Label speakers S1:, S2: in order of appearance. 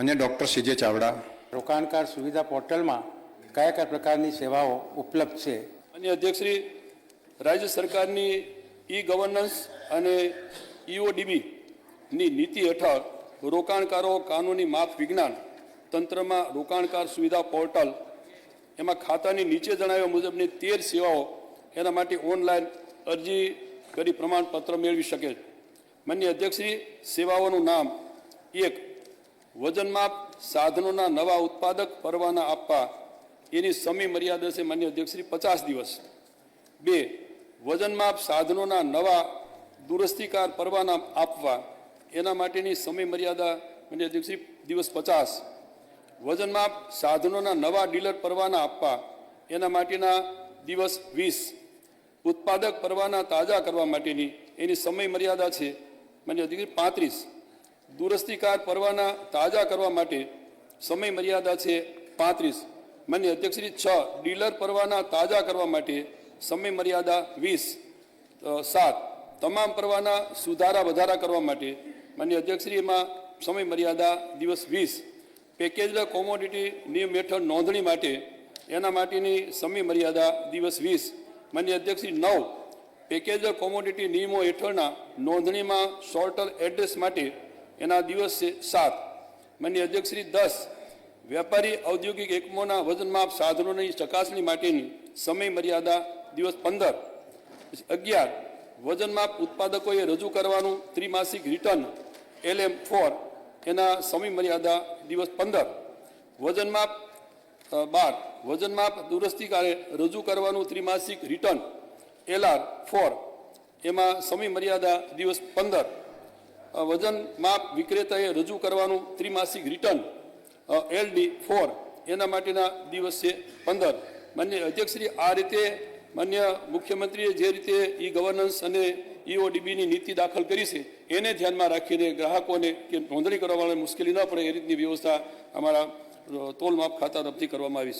S1: માન્ય doctor CJ Chavda.
S2: રોકાણકાર સુવિધા પોર્ટલમાં કયા કયા પ્રકારની સેવાઓ ઉપલબ્ધ છે?
S3: અને અધ્યક્ષશ્રી રાજ્ય સરકારની ઈ ગવર્નન્સ અને ઈઓડીબીની નીતિ હેઠળ રોકાણકારો કાનૂની માપ વિજ્ઞાન તંત્રમાં રોકાણકાર સુવિધા પોર્ટલ એમાં ખાતાની નીચે જણાવ્યા મુજબની તેર સેવાઓ એના માટે ઓનલાઈન અરજી કરી પ્રમાણપત્ર મેળવી શકે છે. માન્ય અધ્યક્ષશ્રી સેવાઓનું નામ એક વજનમાપ સાધનોના નવા ઉત્પાદક પરવાના આપવા એની સમય મર્યાદા છે માન્ય અધ્યક્ષશ્રી પચાસ દિવસ. બે વજનમાપ સાધનોના નવા દુરસ્તીકાર પરવાના આપવા એના માટેની સમય મર્યાદા માન્ય અધ્યક્ષશ્રી દિવસ પચાસ. વજનમાપ સાધનોના નવા ડીલર પરવાના આપવા એના માટેના દિવસ વીસ. ઉત્પાદક પરવાના તાજા કરવા માટેની એની સમય મર્યાદા છે માન્ય અધિકારી પાંત્રીસ. દુરસ્તીકાર પરવાના તાજા કરવા માટે સમય મર્યાદા છે પાંત્રીસ. માન્ય અધ્યક્ષશ્રી છ, ડીલર પરવાના તાજા કરવા માટે સમય મર્યાદા વીસ. સાત. તમામ પરવાના સુધારા વધારા કરવા માટે માન્ય અધ્યક્ષશ્રી એમાં સમય મર્યાદા દિવસ વીસ. પેકેજ કોમોડિટી નિયમ હેઠળ નોંધણી માટે એના માટેની સમય મર્યાદા દિવસ વીસ. માન્ય અધ્યક્ષશ્રી નવ. પેકેજ કોમોડિટી નિયમો હેઠળના નોંધણીમાં શોર્ટર એડ્રેસ માટે એના દિવસ છે સાત. માન્ય અધ્યક્ષશ્રી દસ, વેપારી ઔદ્યોગિક એકમોના વજનમાપ સાધનોની ચકાસણી માટેની સમય મર્યાદા દિવસ પંદર. અગિયાર વજનમાપ ઉત્પાદકોએ રજૂ કરવાનું ત્રિમાસિક રિટર્ન એલએમ ફોર એના સમય મર્યાદા દિવસ પંદર. વજનમાપ બાર. વજનમાપ દુરસ્તીકારે રજૂ કરવાનું ત્રિમાસિક રિટર્ન એલઆર ફોર એમાં સમય મર્યાદા દિવસ પંદર. વજન માપ વિક્રેતાએ રજૂ કરવાનું ત્રિમાસિક રિટર્ન એલડી ફોર એના માટેના દિવસ છે પંદર. માન્ય અધ્યક્ષશ્રી, આ રીતે માન્ય મુખ્યમંત્રીએ જે રીતે ઈ ગવર્નન્સ અને ઈઓડીબીની નીતિ દાખલ કરી છે, એને ધ્યાનમાં રાખીને ગ્રાહકોને કે નોંધણી કરવા મુશ્કેલી ન પડે એ રીતની વ્યવસ્થા અમારા તોલ માપ ખાતા તરફથી કરવામાં આવી છે.